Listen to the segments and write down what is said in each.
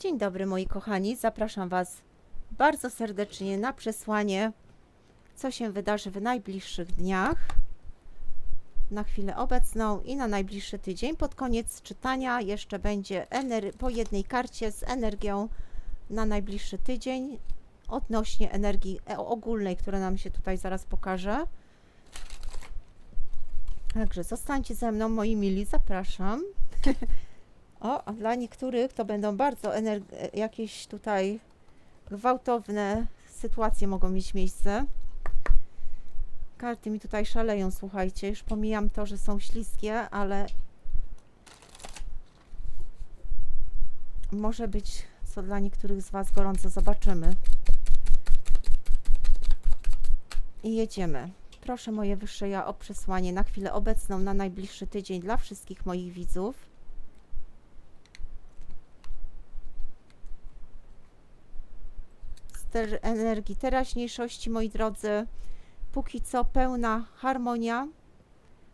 Dzień dobry moi kochani, zapraszam Was bardzo serdecznie na przesłanie, co się wydarzy w najbliższych dniach, na chwilę obecną i na najbliższy tydzień. Pod koniec czytania jeszcze będzie po jednej karcie z energią na najbliższy tydzień odnośnie energii e- ogólnej, która nam się tutaj zaraz pokaże. Także zostańcie ze mną, moi mili, zapraszam. O, a dla niektórych to będą bardzo jakieś tutaj gwałtowne sytuacje mogą mieć miejsce. Karty mi tutaj szaleją, słuchajcie. Już pomijam to, że są śliskie, ale może być co dla niektórych z Was gorąco. Zobaczymy. I jedziemy. Proszę moje wyższe ja o przesłanie na chwilę obecną, na najbliższy tydzień dla wszystkich moich widzów. Ter- energii teraźniejszości, moi drodzy. Póki co pełna harmonia,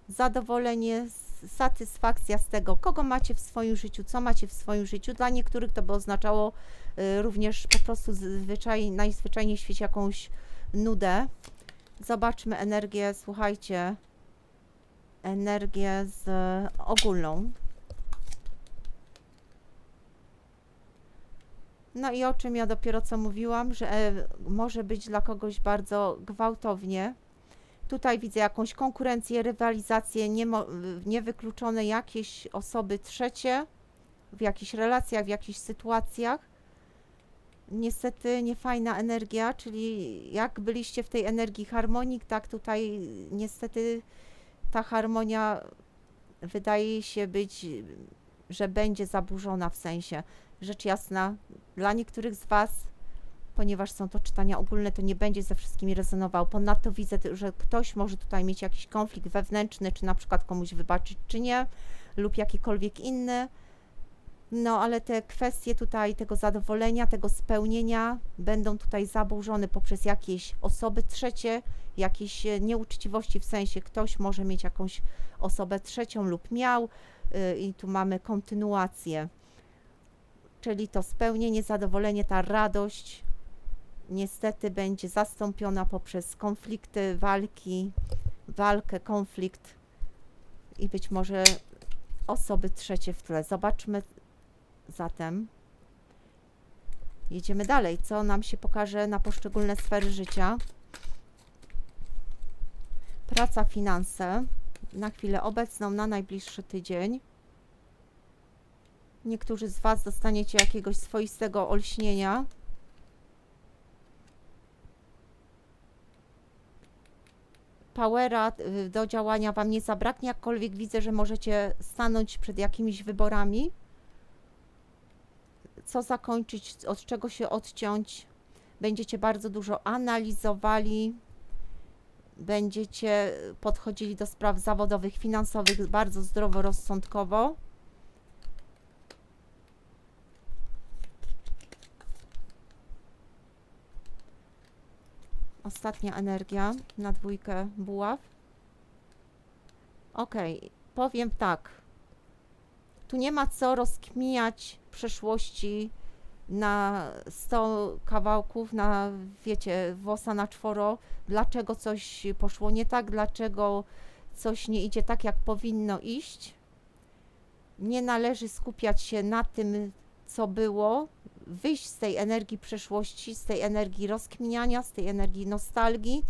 zadowolenie, satysfakcja z tego, kogo macie w swoim życiu, co macie w swoim życiu. Dla niektórych to by oznaczało y, również po prostu zwyczaj, najzwyczajniej w świecie jakąś nudę. Zobaczmy energię, słuchajcie, energię z ogólną. No i o czym ja dopiero co mówiłam, że e, może być dla kogoś bardzo gwałtownie. Tutaj widzę jakąś konkurencję, rywalizację, niewykluczone jakieś osoby trzecie w jakichś relacjach, w jakichś sytuacjach. Niestety niefajna energia, czyli jak byliście w tej energii harmonii, tak tutaj niestety ta harmonia wydaje się być, że będzie zaburzona w sensie. Rzecz jasna, dla niektórych z Was, ponieważ są to czytania ogólne, to nie będzie ze wszystkimi rezonował. Ponadto widzę, że ktoś może tutaj mieć jakiś konflikt wewnętrzny, czy na przykład komuś wybaczyć, czy nie, lub jakikolwiek inny. No, ale te kwestie tutaj tego zadowolenia, tego spełnienia będą tutaj zaburzone poprzez jakieś osoby trzecie, jakieś e, nieuczciwości, w sensie ktoś może mieć jakąś osobę trzecią lub miał, y, i tu mamy kontynuację czyli to spełnienie, zadowolenie, ta radość niestety będzie zastąpiona poprzez konflikty, walki, walkę, konflikt i być może osoby trzecie w tle. Zobaczmy zatem. Jedziemy dalej. Co nam się pokaże na poszczególne sfery życia? Praca, finanse na chwilę obecną, na najbliższy tydzień. Niektórzy z Was dostaniecie jakiegoś swoistego olśnienia. Powera y, do działania Wam nie zabraknie, jakkolwiek widzę, że możecie stanąć przed jakimiś wyborami. Co zakończyć, od czego się odciąć. Będziecie bardzo dużo analizowali, będziecie podchodzili do spraw zawodowych, finansowych bardzo zdroworozsądkowo. Ostatnia energia na dwójkę buław. Ok, powiem tak. Tu nie ma co rozkminiać przeszłości na 100 kawałków, na wiecie, włosa na czworo, dlaczego coś poszło nie tak, dlaczego coś nie idzie tak, jak powinno iść. Nie należy skupiać się na tym, co było, wyjść z tej energii przeszłości, z tej energii rozkminiania, z tej energii nostalgii,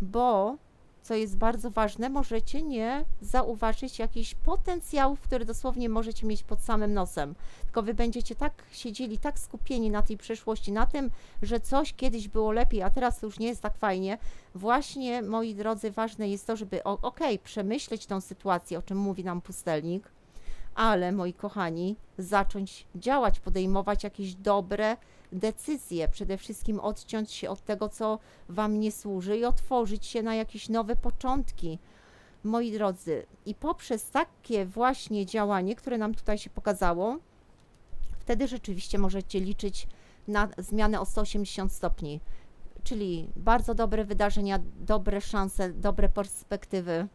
bo co jest bardzo ważne, możecie nie zauważyć jakichś potencjałów, które dosłownie możecie mieć pod samym nosem. Tylko wy będziecie tak siedzieli, tak skupieni na tej przeszłości, na tym, że coś kiedyś było lepiej, a teraz już nie jest tak fajnie. Właśnie, moi drodzy, ważne jest to, żeby o- okej, przemyśleć tą sytuację, o czym mówi nam pustelnik, ale moi kochani, zacząć działać, podejmować jakieś dobre decyzje, przede wszystkim odciąć się od tego, co Wam nie służy i otworzyć się na jakieś nowe początki. Moi drodzy, i poprzez takie właśnie działanie, które nam tutaj się pokazało, wtedy rzeczywiście możecie liczyć na zmianę o 180 stopni. Czyli bardzo dobre wydarzenia, dobre szanse, dobre perspektywy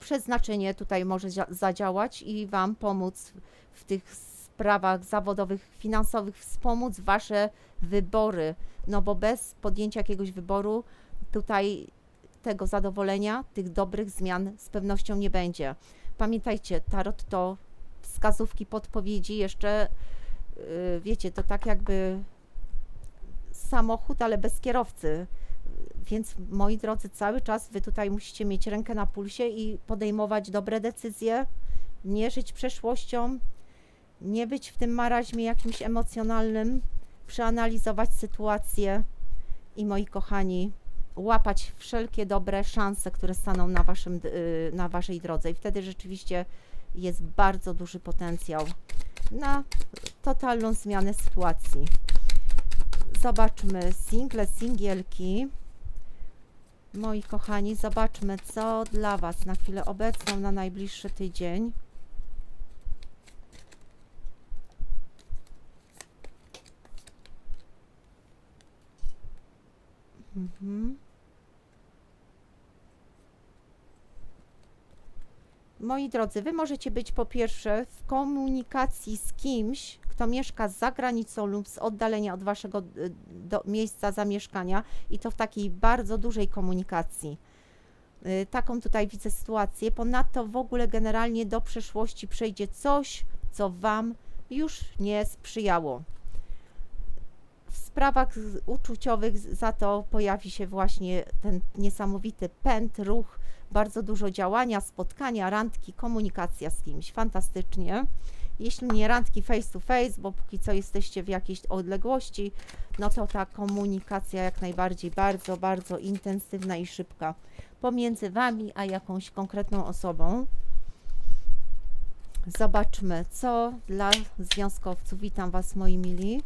przeznaczenie tutaj może zia- zadziałać i Wam pomóc w tych sprawach zawodowych, finansowych, wspomóc Wasze wybory. No bo bez podjęcia jakiegoś wyboru tutaj tego zadowolenia, tych dobrych zmian z pewnością nie będzie. Pamiętajcie, tarot to wskazówki, podpowiedzi, jeszcze yy, wiecie, to tak jakby samochód, ale bez kierowcy. Więc moi drodzy, cały czas wy tutaj musicie mieć rękę na pulsie i podejmować dobre decyzje, nie żyć przeszłością, nie być w tym maraźmie jakimś emocjonalnym, przeanalizować sytuację i moi kochani, łapać wszelkie dobre szanse, które staną na, waszym, y, na waszej drodze i wtedy rzeczywiście jest bardzo duży potencjał na totalną zmianę sytuacji. Zobaczmy single, singielki. Moi kochani, zobaczmy, co dla Was na chwilę obecną, na najbliższy tydzień. Mhm. Moi drodzy, Wy możecie być po pierwsze w komunikacji z kimś, kto mieszka za granicą lub z oddalenia od Waszego y, do, miejsca zamieszkania i to w takiej bardzo dużej komunikacji. Y, taką tutaj widzę sytuację. Ponadto w ogóle generalnie do przeszłości przejdzie coś, co Wam już nie sprzyjało. W sprawach uczuciowych za to pojawi się właśnie ten niesamowity pęd, ruch, bardzo dużo działania, spotkania, randki, komunikacja z kimś. Fantastycznie. Jeśli nie randki face to face, bo póki co jesteście w jakiejś odległości, no to ta komunikacja jak najbardziej bardzo, bardzo intensywna i szybka pomiędzy Wami a jakąś konkretną osobą. Zobaczmy, co dla związkowców. Witam Was, moi mili.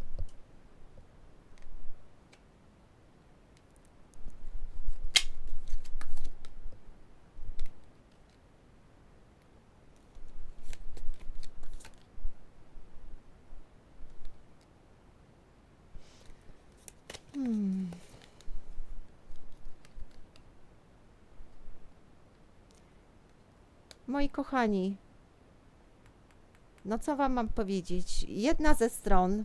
Moi kochani, no co Wam mam powiedzieć? Jedna ze stron,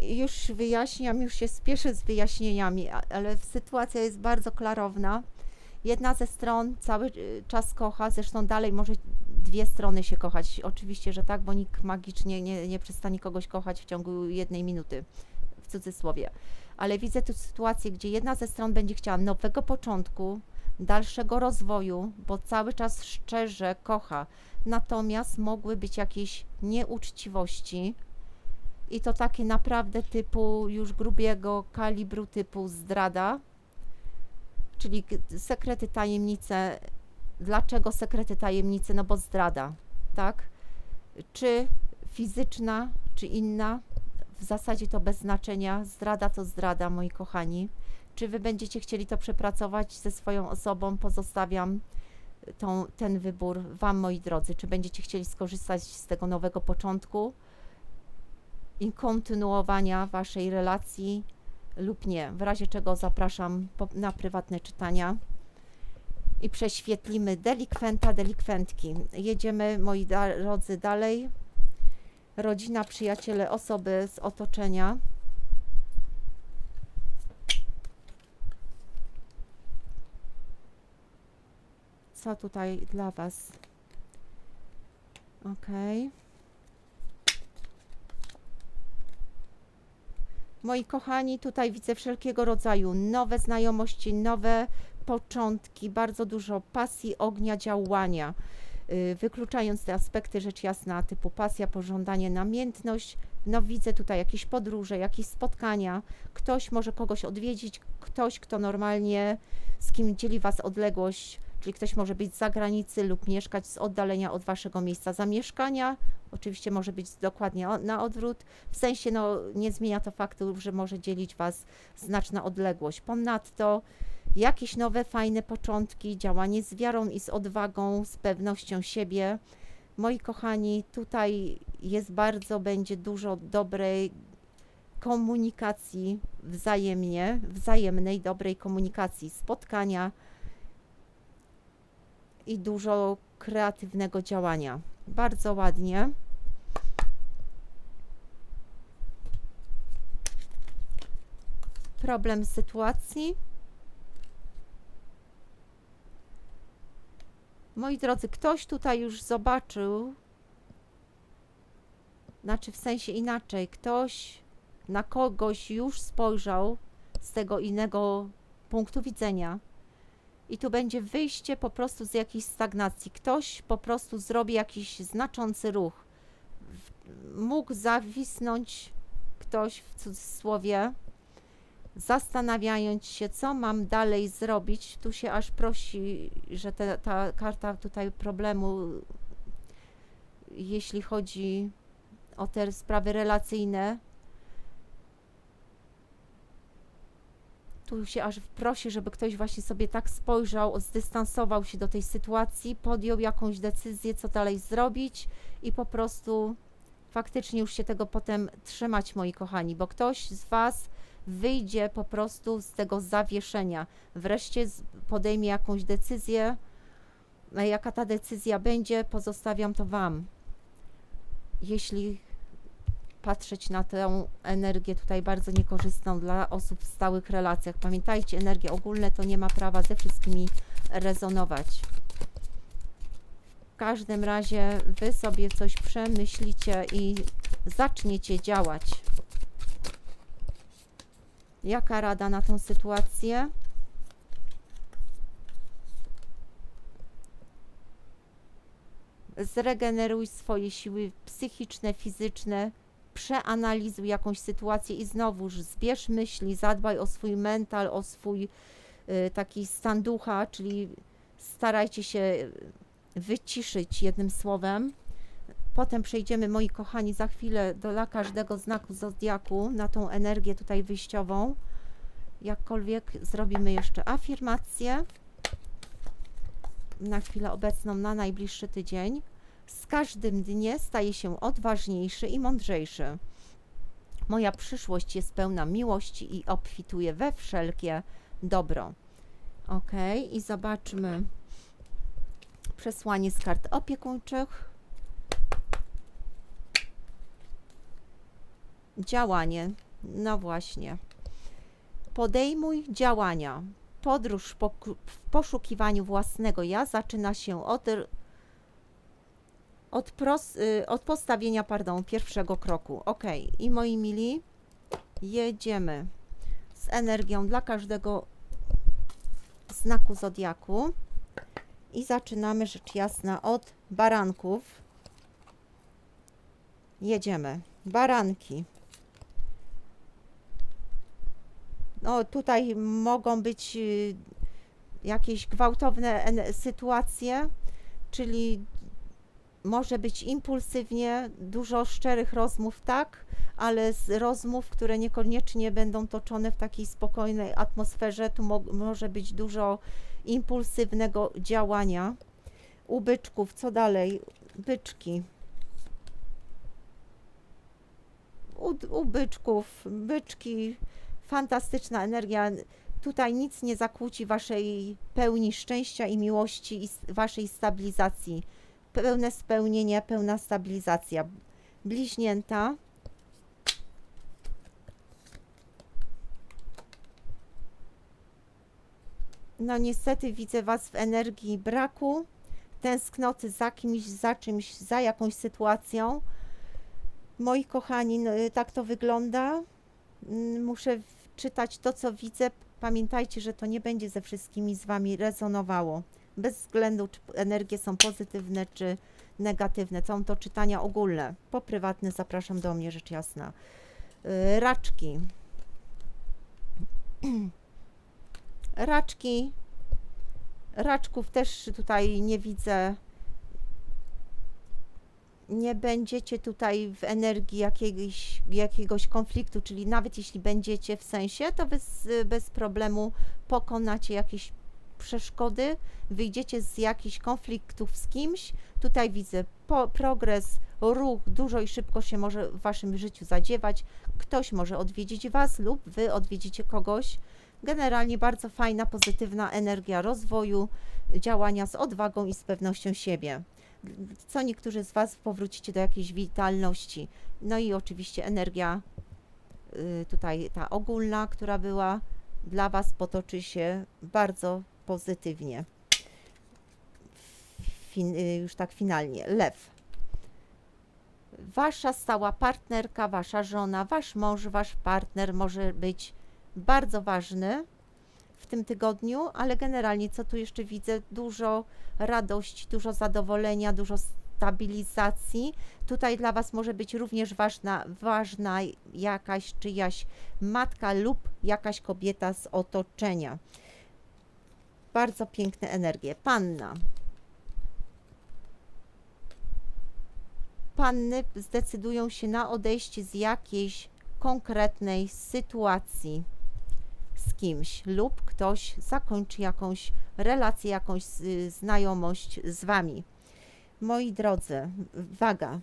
już wyjaśniam, już się spieszę z wyjaśnieniami, ale sytuacja jest bardzo klarowna. Jedna ze stron cały y, czas kocha, zresztą dalej może dwie strony się kochać. Oczywiście, że tak, bo nikt magicznie nie, nie przestanie kogoś kochać w ciągu jednej minuty, w cudzysłowie. Ale widzę tu sytuację, gdzie jedna ze stron będzie chciała nowego początku, dalszego rozwoju, bo cały czas szczerze kocha. Natomiast mogły być jakieś nieuczciwości i to takie naprawdę typu już grubiego kalibru, typu zdrada, czyli sekrety, tajemnice. Dlaczego sekrety, tajemnice? No bo zdrada, tak? Czy fizyczna, czy inna? W zasadzie to bez znaczenia. Zdrada to zdrada, moi kochani. Czy wy będziecie chcieli to przepracować ze swoją osobą? Pozostawiam tą, ten wybór Wam, moi drodzy. Czy będziecie chcieli skorzystać z tego nowego początku i kontynuowania Waszej relacji lub nie? W razie czego zapraszam po, na prywatne czytania i prześwietlimy delikwenta, delikwentki. Jedziemy, moi drodzy, dalej. Rodzina, przyjaciele, osoby z otoczenia. Co tutaj dla Was? Ok. Moi kochani, tutaj widzę wszelkiego rodzaju nowe znajomości, nowe początki, bardzo dużo pasji, ognia, działania. Yy, Wykluczając te aspekty, rzecz jasna, typu pasja, pożądanie, namiętność, no widzę tutaj jakieś podróże, jakieś spotkania. Ktoś może kogoś odwiedzić, ktoś, kto normalnie, z kim dzieli Was odległość, czyli ktoś może być z zagranicy lub mieszkać z oddalenia od Waszego miejsca zamieszkania. Oczywiście może być dokładnie na odwrót. W sensie, no, nie zmienia to faktu, że może dzielić Was znaczna odległość. Ponadto jakieś nowe, fajne początki, działanie z wiarą i z odwagą, z pewnością siebie. Moi kochani, tutaj jest bardzo, będzie dużo dobrej komunikacji wzajemnie, wzajemnej, dobrej komunikacji, spotkania i dużo kreatywnego działania. Bardzo ładnie. Problem sytuacji. Moi drodzy, ktoś tutaj już zobaczył, znaczy w sensie inaczej, ktoś na kogoś już spojrzał z tego innego punktu widzenia. I tu będzie wyjście po prostu z jakiejś stagnacji. Ktoś po prostu zrobi jakiś znaczący ruch. Mógł zawisnąć ktoś w cudzysłowie, zastanawiając się, co mam dalej zrobić. Tu się aż prosi, że te, ta karta tutaj problemu, jeśli chodzi o te sprawy relacyjne, tu się aż prosi, żeby ktoś właśnie sobie tak spojrzał, zdystansował się do tej sytuacji, podjął jakąś decyzję, co dalej zrobić i po prostu faktycznie już się tego potem trzymać, moi kochani, bo ktoś z Was wyjdzie po prostu z tego zawieszenia. Wreszcie podejmie jakąś decyzję. A Jaka ta decyzja będzie, pozostawiam to Wam. Jeśli patrzeć na tę energię tutaj bardzo niekorzystną dla osób w stałych relacjach. Pamiętajcie, energie ogólne to nie ma prawa ze wszystkimi rezonować. W każdym razie wy sobie coś przemyślicie i zaczniecie działać. Jaka rada na tą sytuację? Zregeneruj swoje siły psychiczne, fizyczne, przeanalizuj jakąś sytuację i znowuż zbierz myśli, zadbaj o swój mental, o swój y, taki stan ducha, czyli starajcie się wyciszyć jednym słowem. Potem przejdziemy, moi kochani, za chwilę do dla każdego znaku zodiaku na tą energię tutaj wyjściową. Jakkolwiek zrobimy jeszcze afirmację na chwilę obecną, na najbliższy tydzień. Z każdym dniem staje się odważniejszy i mądrzejszy. Moja przyszłość jest pełna miłości i obfituje we wszelkie dobro. Ok, i zobaczmy przesłanie z kart opiekuńczych. Działanie. No właśnie. Podejmuj działania. Podróż w poszukiwaniu własnego ja zaczyna się od od, pros, y, od postawienia, pardon, pierwszego kroku. Ok, i moi mili, jedziemy z energią dla każdego znaku zodiaku i zaczynamy rzecz jasna od baranków. Jedziemy. Baranki. No, tutaj mogą być y, jakieś gwałtowne sytuacje, czyli może być impulsywnie, dużo szczerych rozmów, tak, ale z rozmów, które niekoniecznie będą toczone w takiej spokojnej atmosferze, tu mo- może być dużo impulsywnego działania. U byczków, co dalej? Byczki. U, byczki, fantastyczna energia. Tutaj nic nie zakłóci waszej pełni szczęścia i miłości i waszej stabilizacji pełne spełnienie, pełna stabilizacja. Bliźnięta. No niestety widzę Was w energii braku, tęsknoty za kimś, za czymś, za jakąś sytuacją. Moi kochani, no, y, tak to wygląda. Mm, Muszę czytać to, co widzę. Pamiętajcie, że to nie będzie ze wszystkimi z Wami rezonowało bez względu, czy energie są pozytywne, czy negatywne. Są to czytania ogólne. Po prywatne zapraszam do mnie, rzecz jasna. Yy, Raczki. Raczki. Raczków też tutaj nie widzę. Nie będziecie tutaj w energii jakiegoś, jakiegoś konfliktu, czyli nawet jeśli będziecie w sensie, to bez, bez problemu pokonacie jakieś przeszkody, wyjdziecie z jakichś konfliktów z kimś. Tutaj widzę po, progres, ruch, dużo i szybko się może w waszym życiu zadziewać. Ktoś może odwiedzić was lub wy odwiedzicie kogoś. Generalnie bardzo fajna, pozytywna energia rozwoju, działania z odwagą i z pewnością siebie. Co niektórzy z was powrócicie do jakiejś witalności. No i oczywiście energia y, tutaj ta ogólna, która była dla Was, potoczy się bardzo pozytywnie. Fin, y, już tak finalnie. Lew. Wasza stała partnerka, wasza żona, wasz mąż, wasz partner może być bardzo ważny w tym tygodniu, ale generalnie co tu jeszcze widzę? Dużo radości, dużo zadowolenia, dużo stabilizacji. Tutaj dla Was może być również ważna, ważna jakaś czyjaś matka lub jakaś kobieta z otoczenia. Bardzo piękne energie. Panna. Panny zdecydują się na odejście z jakiejś konkretnej sytuacji z kimś lub ktoś zakończy jakąś relację, jakąś znajomość z Wami. Moi drodzy, waga.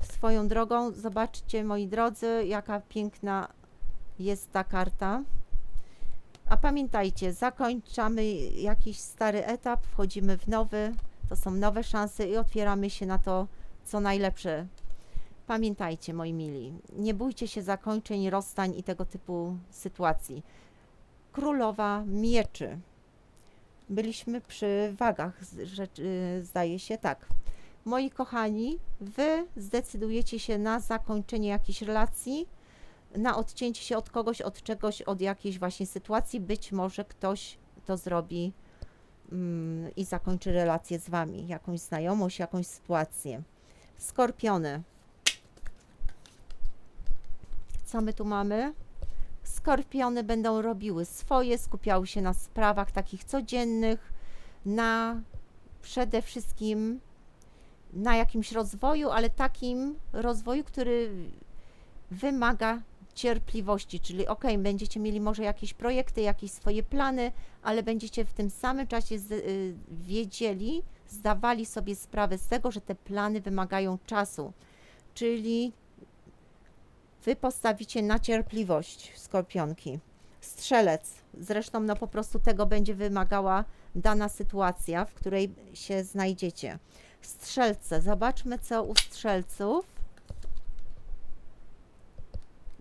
Swoją drogą, zobaczcie, moi drodzy, jaka piękna jest ta karta. A pamiętajcie, zakończamy jakiś stary etap, wchodzimy w nowy, to są nowe szanse i otwieramy się na to, co najlepsze. Pamiętajcie, moi mili, nie bójcie się zakończeń, rozstań i tego typu sytuacji. Królowa mieczy. Byliśmy przy wagach, rzeczy, zdaje się, tak. Moi kochani, wy zdecydujecie się na zakończenie jakiejś relacji, na odcięcie się od kogoś, od czegoś, od jakiejś właśnie sytuacji. Być może ktoś to zrobi mm, i zakończy relację z wami, jakąś znajomość, jakąś sytuację. Skorpiony. Co my tu mamy? Skorpiony będą robiły swoje, skupiały się na sprawach takich codziennych, na przede wszystkim na jakimś rozwoju, ale takim rozwoju, który wymaga cierpliwości, czyli ok, będziecie mieli może jakieś projekty, jakieś swoje plany, ale będziecie w tym samym czasie z, y, wiedzieli, zdawali sobie sprawę z tego, że te plany wymagają czasu, czyli wy postawicie na cierpliwość skorpionki. Strzelec, zresztą no po prostu tego będzie wymagała dana sytuacja, w której się znajdziecie. Strzelce, zobaczmy co u strzelców.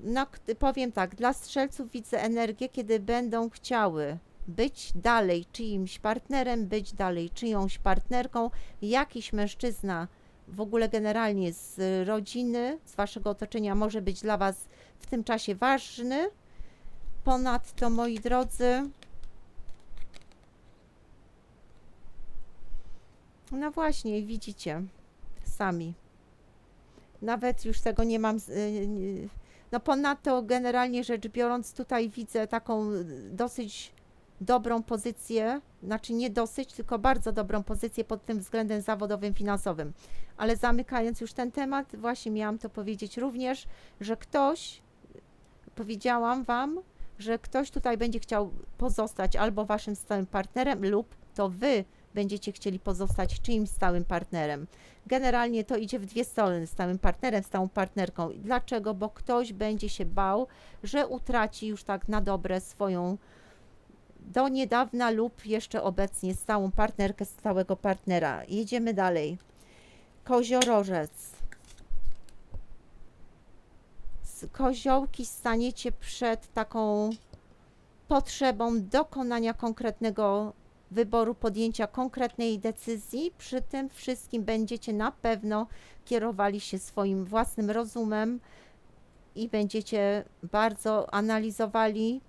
No, powiem tak, dla strzelców widzę energię, kiedy będą chciały być dalej czyimś partnerem, być dalej czyjąś partnerką. Jakiś mężczyzna, w ogóle generalnie z rodziny, z waszego otoczenia, może być dla was w tym czasie ważny. Ponadto, moi drodzy, no właśnie, widzicie sami. Nawet już tego nie mam. z- y, y, No ponadto, generalnie rzecz biorąc, tutaj widzę taką dosyć dobrą pozycję, znaczy nie dosyć, tylko bardzo dobrą pozycję pod tym względem zawodowym, finansowym. Ale zamykając już ten temat, właśnie miałam to powiedzieć również, że ktoś, powiedziałam Wam, że ktoś tutaj będzie chciał pozostać albo Waszym stałym partnerem, lub to Wy będziecie chcieli pozostać czyimś stałym partnerem. Generalnie to idzie w dwie strony, stałym partnerem, stałą partnerką. Dlaczego? Bo ktoś będzie się bał, że utraci już tak na dobre swoją do niedawna lub jeszcze obecnie stałą partnerkę, stałego partnera. Jedziemy dalej. Koziorożec. Z koziołki staniecie przed taką potrzebą dokonania konkretnego wyboru, podjęcia konkretnej decyzji. Przy tym wszystkim będziecie na pewno kierowali się swoim własnym rozumem i będziecie bardzo analizowali.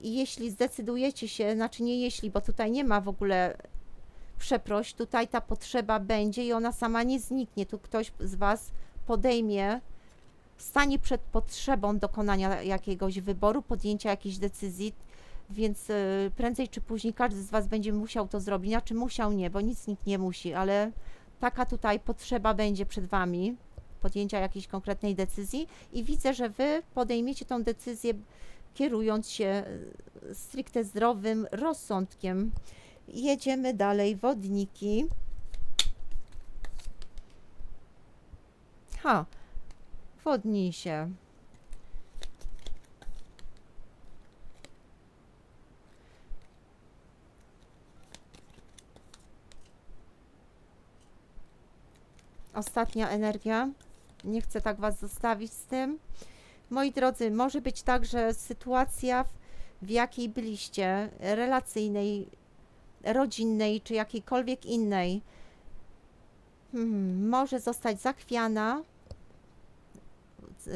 Jeśli zdecydujecie się, znaczy nie jeśli, bo tutaj nie ma w ogóle przeproś, tutaj ta potrzeba będzie i ona sama nie zniknie. Tu ktoś z Was podejmie, stanie przed potrzebą dokonania jakiegoś wyboru, podjęcia jakiejś decyzji, więc y, prędzej czy później każdy z Was będzie musiał to zrobić. Znaczy musiał nie, bo nic nikt nie musi, ale taka tutaj potrzeba będzie przed Wami podjęcia jakiejś konkretnej decyzji i widzę, że Wy podejmiecie tą decyzję kierując się y, stricte zdrowym rozsądkiem. Jedziemy dalej, wodniki. Ha, wodnisie. Ostatnia energia. nie chcę tak Was zostawić z tym. Moi drodzy, może być tak, że sytuacja, w, w jakiej byliście, relacyjnej, rodzinnej czy jakiejkolwiek innej, hmm, może zostać zachwiana. Yy,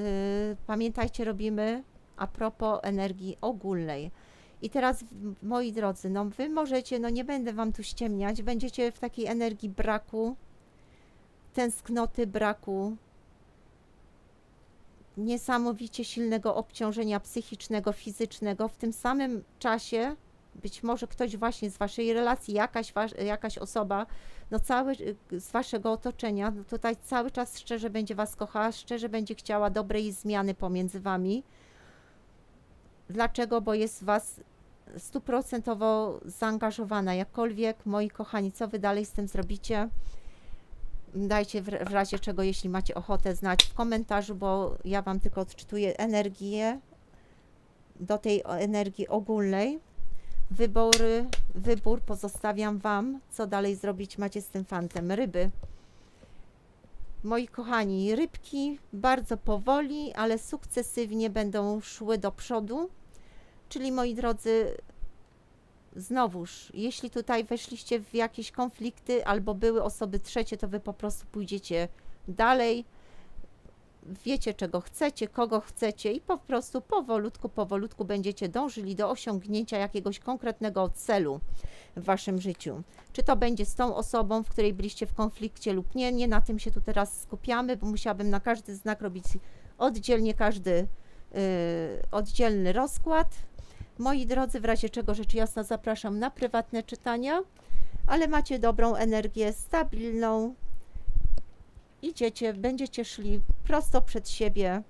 pamiętajcie, robimy a propos energii ogólnej. I teraz, moi drodzy, no wy możecie, no nie będę wam tu ściemniać, będziecie w takiej energii braku, tęsknoty braku, niesamowicie silnego obciążenia psychicznego, fizycznego. W tym samym czasie być może ktoś właśnie z waszej relacji, jakaś, jakaś osoba, no cały z waszego otoczenia, no tutaj cały czas szczerze będzie was kochała, szczerze będzie chciała dobrej zmiany pomiędzy wami. Dlaczego? Bo jest was stuprocentowo zaangażowana. Jakkolwiek, moi kochani, co wy dalej z tym zrobicie? Dajcie w, w razie czego, jeśli macie ochotę, znać w komentarzu, bo ja wam tylko odczytuję energię do tej energii ogólnej. Wybory, wybór pozostawiam wam, co dalej zrobić macie z tym fantem. Ryby. Moi kochani, rybki bardzo powoli, ale sukcesywnie będą szły do przodu. Czyli moi drodzy, znowuż, jeśli tutaj weszliście w jakieś konflikty albo były osoby trzecie, to wy po prostu pójdziecie dalej. Wiecie, czego chcecie, kogo chcecie, i po prostu powolutku, powolutku będziecie dążyli do osiągnięcia jakiegoś konkretnego celu w waszym życiu. Czy to będzie z tą osobą, w której byliście w konflikcie lub nie, nie na tym się tu teraz skupiamy, bo musiałabym na każdy znak robić oddzielnie każdy yy, oddzielny rozkład. Moi drodzy, w razie czego rzecz jasna zapraszam na prywatne czytania, ale macie dobrą energię, stabilną. Idziecie, będziecie szli prosto przed siebie.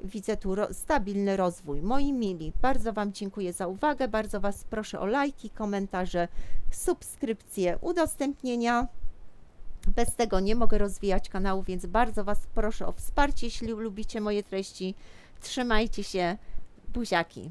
Widzę tu ro- stabilny rozwój. Moi mili, bardzo Wam dziękuję za uwagę. Bardzo Was proszę o lajki, komentarze, subskrypcje, udostępnienia. Bez tego nie mogę rozwijać kanału, więc bardzo Was proszę o wsparcie, jeśli lubicie moje treści. Trzymajcie się, buziaki.